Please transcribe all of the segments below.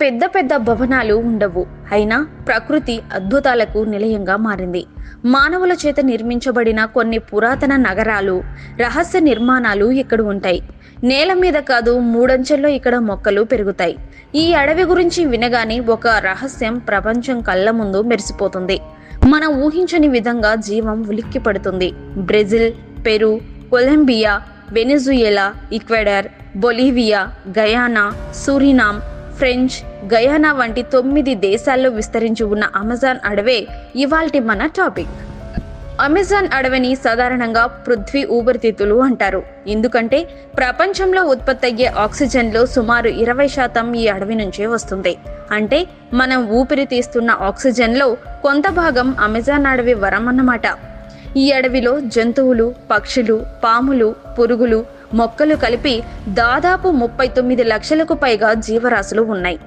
పెద్ద పెద్ద భవనాలు ఉండవు. అయినా ప్రకృతి అద్భుతాలకు నిలయంగా మారింది. మానవుల చేత నిర్మించబడిన కొన్ని పురాతన నగరాలు రహస్య నిర్మాణాలు ఇక్కడ ఉంటాయి. నేల మీద కాదు మూడంచెల్లో ఇక్కడ మొక్కలు పెరుగుతాయి. ఈ అడవి గురించి వినగానే ఒక రహస్యం ప్రపంచం కళ్ళ ముందు మెరిసిపోతుంది. మనం ఊహించని విధంగా జీవం ఉలిక్కి పడుతుంది Brazil Peru Colombia Venezuela Ecuador Bolivia Guyana Suriname French Guiana వంటి తొమ్మిది దేశాల్లో విస్తరించి ఉన్న అమెజాన్ అడవే ఇవాల్టి మన టాపిక్. అమెజాన్ అడవిని సాధారణంగా పృథ్వీ ఊపిరితిత్తులు అంటారు. ఎందుకంటే ప్రపంచంలో ఉత్పత్తి అయ్యే ఆక్సిజన్లో సుమారు ఇరవై శాతం ఈ అడవి నుంచే వస్తుంది. అంటే మనం ఊపిరి తీస్తున్న ఆక్సిజన్లో కొంత భాగం అమెజాన్ అడవి వరం అన్నమాట ఈ అడవిలో జంతువులు పక్షులు పాములు పురుగులు మొక్కలు కలిపి దాదాపు ముప్పై తొమ్మిది లక్షలకు పైగా జీవరాశులు ఉన్నాయి.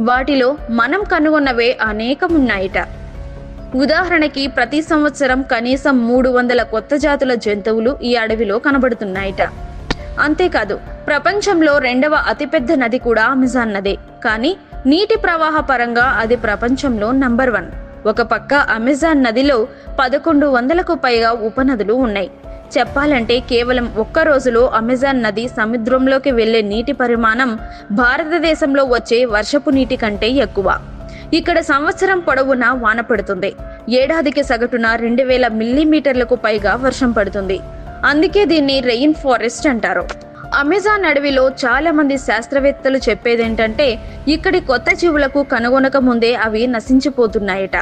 వాటిలో మనం కనుగొన్నవే అనేకమున్నాయిట. ఉదాహరణకి ప్రతి సంవత్సరం కనీసం మూడు వందల కొత్త జాతుల జంతువులు ఈ అడవిలో కనబడుతున్నాయిట. అంతేకాదు ప్రపంచంలో రెండవ అతిపెద్ద నది కూడా అమెజాన్ నదే. కానీ నీటి ప్రవాహ పరంగా అది ప్రపంచంలో నంబర్ వన్. ఒక పక్క అమెజాన్ నదిలో పదకొండు వందలకు పైగా ఉపనదులు ఉన్నాయి. చెప్పాలంటే కేవలం ఒక్క రోజులో అమెజాన్ నది సముద్రంలోకి వెళ్ళే నీటి పరిమాణం భారతదేశంలో వచ్చే వర్షపు నీటి కంటే ఎక్కువ. ఇక్కడ సంవత్సరం పొడవునా వాన పడుతుంది. ఏడాదికి సగటున రెండు వేల మిల్లీమీటర్లకు పైగా వర్షం పడుతుంది. అందుకే దీన్ని రెయిన్ ఫారెస్ట్ అంటారు. అమెజాన్ అడవిలో చాలా మంది శాస్త్రవేత్తలు చెప్పేదేంటంటే ఇక్కడి కొత్త జీవులకు కనుగొనక ముందే అవి నశించిపోతున్నాయట.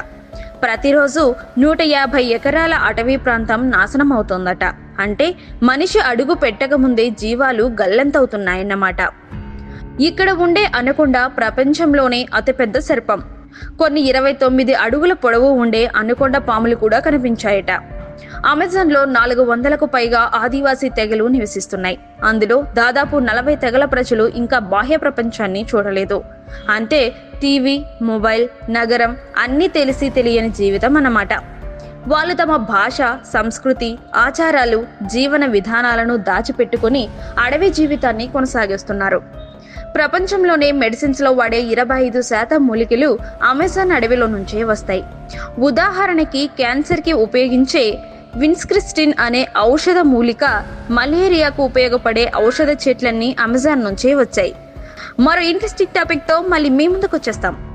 ప్రతిరోజు నూట యాభై ఎకరాల అటవీ ప్రాంతం నాశనం అవుతోందట. అంటే మనిషి అడుగు పెట్టకముందే జీవాలు గల్లంతవుతున్నాయన్నమాట. ఇక్కడ ఉండే అనకొండ ప్రపంచంలోనే అతిపెద్ద సర్పం. కొన్ని ఇరవై తొమ్మిది అడుగుల పొడవు ఉండే అనకొండ పాములు కూడా కనిపించాయట. అమెజాన్లో నాలుగు వందలకు పైగా ఆదివాసీ తెగలు నివసిస్తున్నాయి. అందులో దాదాపు నలభై తెగల ప్రజలు ఇంకా బాహ్య ప్రపంచాన్ని చూడలేదు. అంటే టీవీ మొబైల్ నగరం అన్నీ తెలిసి తెలియని జీవితం అన్నమాట. వాళ్ళు తమ భాష సంస్కృతి ఆచారాలు జీవన విధానాలను దాచిపెట్టుకుని అడవి జీవితాన్ని కొనసాగిస్తున్నారు. ప్రపంచంలోనే మెడిసిన్స్లో వాడే ఇరవై ఐదు శాతం మూలికలు అమెజాన్ అడవిలో నుంచే వస్తాయి. ఉదాహరణకి క్యాన్సర్కి ఉపయోగించే విన్స్క్రిస్టిన్ అనే ఔషధ మూలిక మలేరియాకు ఉపయోగపడే ఔషధ చెట్లన్నీ అమెజాన్ నుంచే వచ్చాయి. మరో ఇంట్రెస్టింగ్ టాపిక్తో మళ్ళీ మీ ముందుకు వచ్చేస్తాం.